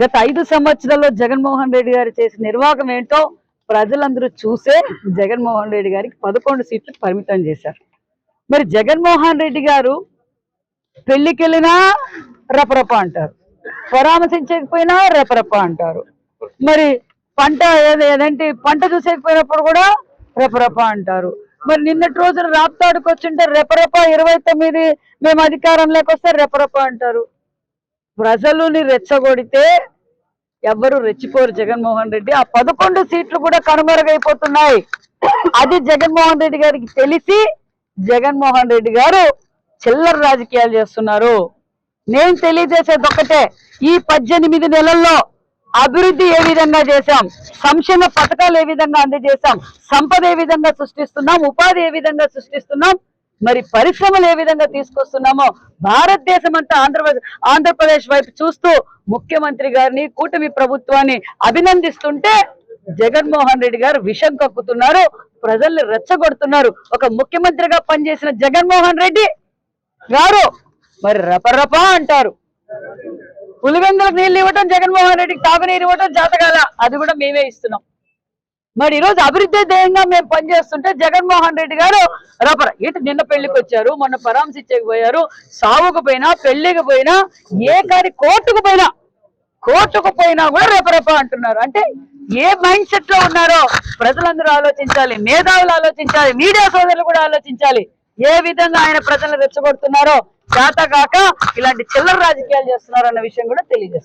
గత ఐదు సంవత్సరాల్లో జగన్మోహన్ రెడ్డి గారు చేసిన నిర్వాహకం ఏంటో ప్రజలందరూ చూసే జగన్మోహన్ రెడ్డి గారికి పదకొండు సీట్లు పరిమితం చేశారు. మరి జగన్మోహన్ రెడ్డి గారు పెళ్ళికెళ్ళినా రపరప అంటారు. పరామర్శించకపోయినా రపరప అంటారు. మరి పంట ఏదంటే పంట చూసేకపోయినప్పుడు కూడా రెపరప అంటారు. మరి నిన్నటి రోజున రాప్తాడుకు వచ్చింటే రెపరప ఇరవై తొమ్మిది మేము అధికారంలోకి వస్తే రెపరప అంటారు. ప్రజలుని రెచ్చగొడితే ఎవ్వరు రెచ్చిపోరు జగన్మోహన్ రెడ్డి. ఆ పదకొండు సీట్లు కూడా కనుమరుగైపోతున్నాయి. అది జగన్మోహన్ రెడ్డి గారికి తెలిసి జగన్మోహన్ రెడ్డి గారు చిల్లర రాజకీయాలు చేస్తున్నారు. నేను తెలియజేసేది ఒక్కటే ఈ పద్దెనిమిది నెలల్లో అభివృద్ధి ఏ విధంగా చేశాం సంక్షేమ పథకాలు ఏ విధంగా అందజేశాం సంపద ఏ విధంగా సృష్టిస్తున్నాం ఉపాధి ఏ విధంగా సృష్టిస్తున్నాం మరి పరిశ్రమలు ఏ విధంగా తీసుకొస్తున్నామో భారతదేశం అంతా ఆంధ్రప్రదేశ్ ఆంధ్రప్రదేశ్ వైపు చూస్తూ ముఖ్యమంత్రి గారిని కూటమి ప్రభుత్వాన్ని అభినందిస్తుంటే జగన్మోహన్ రెడ్డి గారు విషం కక్కుతున్నారు ప్రజల్ని రెచ్చగొడుతున్నారు. ఒక ముఖ్యమంత్రిగా పనిచేసిన జగన్మోహన్ రెడ్డి గారు మరి రపరప అంటారు. పులివెందులకు నీళ్ళు ఇవ్వటం జగన్మోహన్ రెడ్డికి తాగునీరు ఇవ్వటం జాతకాల అది కూడా మేమే ఇస్తున్నాం. మరి ఈరోజు అభివృద్ధి ధ్యేయంగా మేము పనిచేస్తుంటే జగన్మోహన్ రెడ్డి గారు రపర ఇటు నిన్న పెళ్ళికి వచ్చారు మొన్న పరామర్శించకు పోయారు సావుకు పోయినా పెళ్ళికి పోయినా ఏ కాని కోర్టుకు పోయినా కోర్టుకు పోయినా కూడా రెపరెప అంటున్నారు. అంటే ఏ మైండ్ సెట్లో ఉన్నారో ప్రజలందరూ ఆలోచించాలి మేధావులు ఆలోచించాలి మీడియా సోదరులు కూడా ఆలోచించాలి ఏ విధంగా ఆయన ప్రజలను రెచ్చగొడుతున్నారో చేతగాక ఇలాంటి చిల్లర రాజకీయాలు చేస్తున్నారన్న విషయం కూడా తెలియజేస్తారు